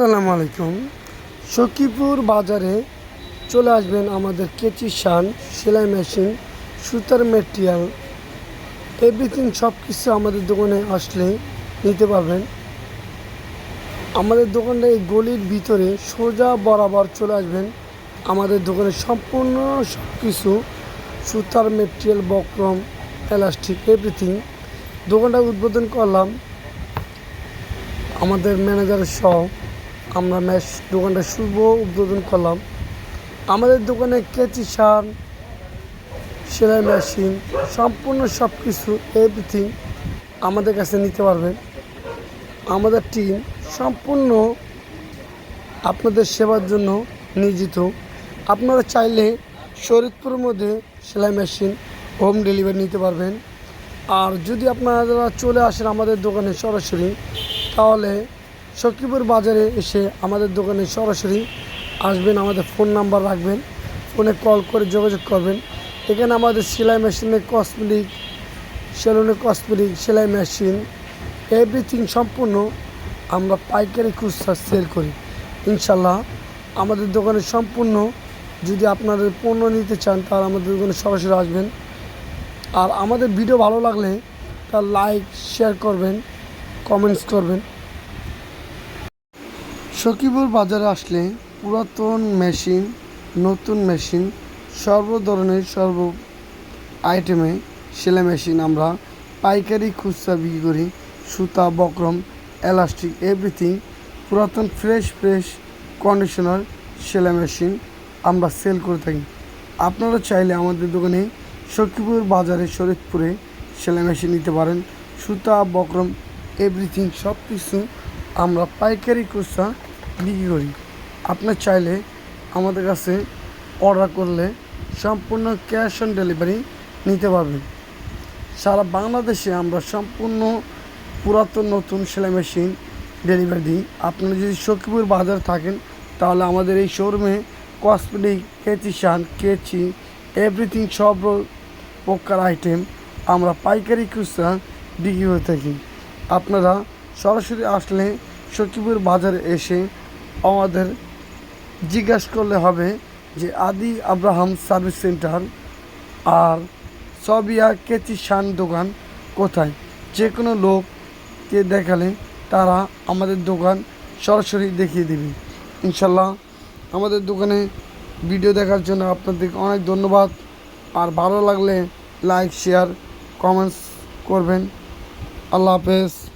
আসসালামু আলাইকুম। সখীপুর বাজারে চলে আসবেন আমাদের কেচি শান, সেলাই মেশিন, সুতার মেটেরিয়াল এভরিথিং সব কিছু আমাদের দোকানে আসলে নিতে পারবেন। আমাদের দোকানটা এই গলির ভিতরে সোজা বরাবর চলে আসবেন। আমাদের দোকানে সম্পূর্ণ সব কিছু সুতার মেটেরিয়াল বক্রম এলাস্টিক এভরিথিং দোকানটা উদ্বোধন করলাম আমাদের ম্যানেজার সহ। আমরা ম্যাচ দোকানটা শুভ উদ্বোধন করলাম। আমাদের দোকানে কেচি, সার, সেলাই মেশিন, সম্পূর্ণ সব কিছু এভরিথিং আমাদের কাছে নিতে পারবেন। আমাদের টিম সম্পূর্ণ আপনাদের সেবার জন্য নিয়োজিত। আপনারা চাইলে শরীরপুরের মধ্যে সেলাই মেশিন হোম ডেলিভারি নিতে পারবেন। আর যদি আপনারা চলে আসেন আমাদের দোকানে সরাসরি, তাহলে সখীপুর বাজারে এসে আমাদের দোকানে সরাসরি আসবেন, আমাদের ফোন নাম্বার রাখবেন, ফোনে কল করে যোগাযোগ করবেন। এখানে আমাদের সেলাই মেশিনের কসমেটিক, সেলুনে কসমেটিক, সেলাই মেশিন এভরিথিং সম্পূর্ণ আমরা পাইকারি খুচরা সেল করি। ইনশাল্লাহ আমাদের দোকানে সম্পূর্ণ, যদি আপনাদের পণ্য নিতে চান তাহলে আমাদের দোকানে সরাসরি আসবেন। আর আমাদের ভিডিও ভালো লাগলে তার লাইক শেয়ার করবেন কমেন্টস করবেন। সখীপুর বাজারে আসলে পুরাতন মেশিন, নতুন মেশিন, সর্ব ধরনের সর্ব আইটেমে সেলাই মেশিন আমরা পাইকারি খুচরা বিক্রি করি, সুতা, বক্রম, এলাস্টিক এভরিথিং পুরাতন ফ্রেশ ফ্রেশ কন্ডিশনার সেলাই মেশিন আমরা সেল করে থাকি। আপনারা চাইলে আমাদের দোকানে সখীপুর বাজারে শরীরপুরে সেলাই মেশিন নিতে পারেন। সুতা, বক্রম এভরিথিং সব কিছু আমরা পাইকারি খুচরা বিক্রি করি? আপনার চাইলে আমাদের কাছে অর্ডার করলে সম্পূর্ণ ক্যাশ অন ডেলিভারি নিতে পারবেন। সারা বাংলাদেশে আমরা সম্পূর্ণ পুরাতন নতুন সেলাই মেশিন ডেলিভারি দিই। আপনি যদি সখীপুর বাজার থাকেন, তাহলে আমাদের এই শোরুমে কসমেটিক কেচি শান কেচি এভরিথিং সব প্রকার আইটেম আমরা পাইকারি খুচরা বিক্রি হয়ে থাকি। আপনারা সরাসরি আসলে সখীপুর বাজারে এসে আমাদের জিজ্ঞাসা করলে হবে যে আদি আব্রাহাম সার্ভিস সেন্টার আর সবিয়া কেচি শান দোকান কোথায়? যে কোনো লোককে দেখালে তারা আমাদের দোকান সরাসরি দেখিয়ে দেবে। ইনশাল্লাহ আমাদের দোকানে ভিডিও দেখার জন্য আপনাদেরকে অনেক ধন্যবাদ। আর ভালো লাগলে লাইক, শেয়ার, কমেন্টস করবেন। আল্লাহ হাফেজ।